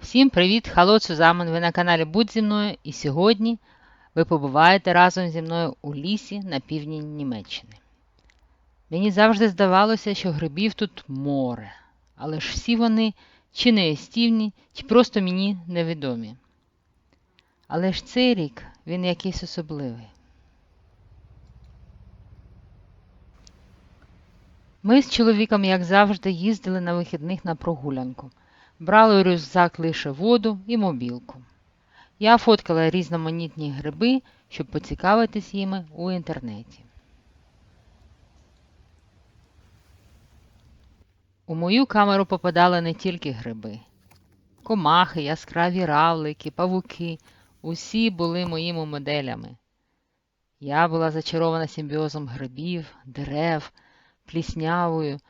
Всім привіт! Хало Цузамен! Ви на каналі Будь зі мною і сьогодні ви побуваєте разом зі мною у лісі на півдні Німеччини. Мені завжди здавалося, що грибів тут море, але ж всі вони чи неїстівні, чи просто мені невідомі. Але ж цей рік він якийсь особливий. Ми з чоловіком, як завжди, їздили на вихідних на прогулянку. Брали у рюкзак лише воду і мобілку. Я фоткала різноманітні гриби, щоб поцікавитись їми у інтернеті. У мою камеру попадали не тільки гриби. Комахи, яскраві равлики, павуки усі були моїми моделями. Я була зачарована симбіозом грибів, дерев, пліснявою,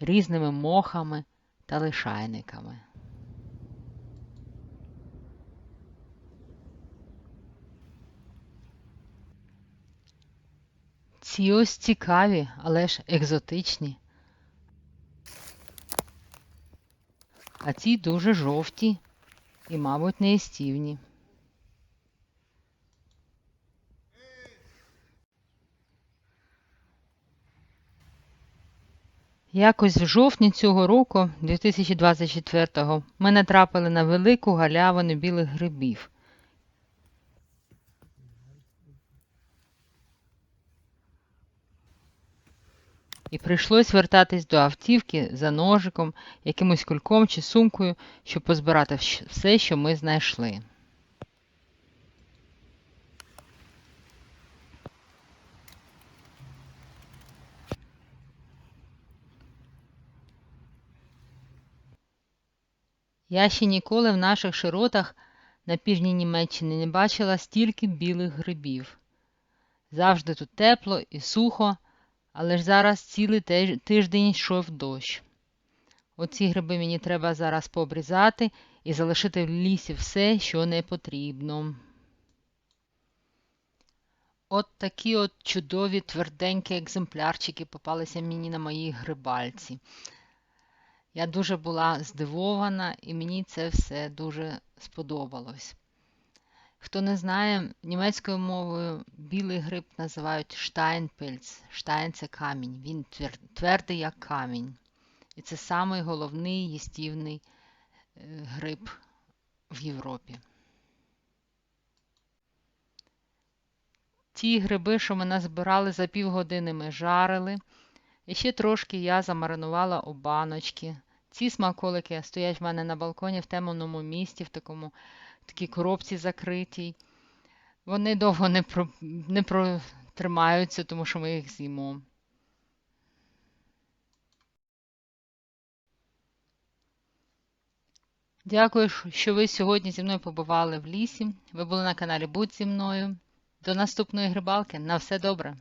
різними мохами та лишайниками. Ці ось цікаві, але ж екзотичні. А ці дуже жовті і, мабуть, неїстівні. Якось в жовтні цього року, 2024-го, ми натрапили на велику галявину білих грибів. І прийшлось вертатись до автівки за ножиком, якимось кульком чи сумкою, щоб позбирати все, що ми знайшли. Я ще ніколи в наших широтах на півдні Німеччини не бачила стільки білих грибів. Завжди тут тепло і сухо, але ж зараз цілий тиждень йшов дощ. Оці гриби мені треба зараз пообрізати і залишити в лісі все, що не потрібно. От такі от чудові тверденькі екземплярчики попалися мені на моїй грибальці. Я дуже була здивована, і мені це все дуже сподобалось. Хто не знає, німецькою мовою білий гриб називають штайнпельц. Штайн це камінь. Він твер- твердий, як камінь. І це самий головний їстівний е, гриб в Європі. Ті гриби, що ми назбирали за півгодини, ми жарили. І ще трошки я замаринувала у баночки. Ці смаколики стоять в мене на балконі в темному місті, в такому такій коробці закритій. Вони довго не, про, не протримаються, тому що ми їх з'їмо. Дякую, що ви сьогодні зі мною побували в лісі. Ви були на каналі Будь зі мною. До наступної грибалки. На все добре!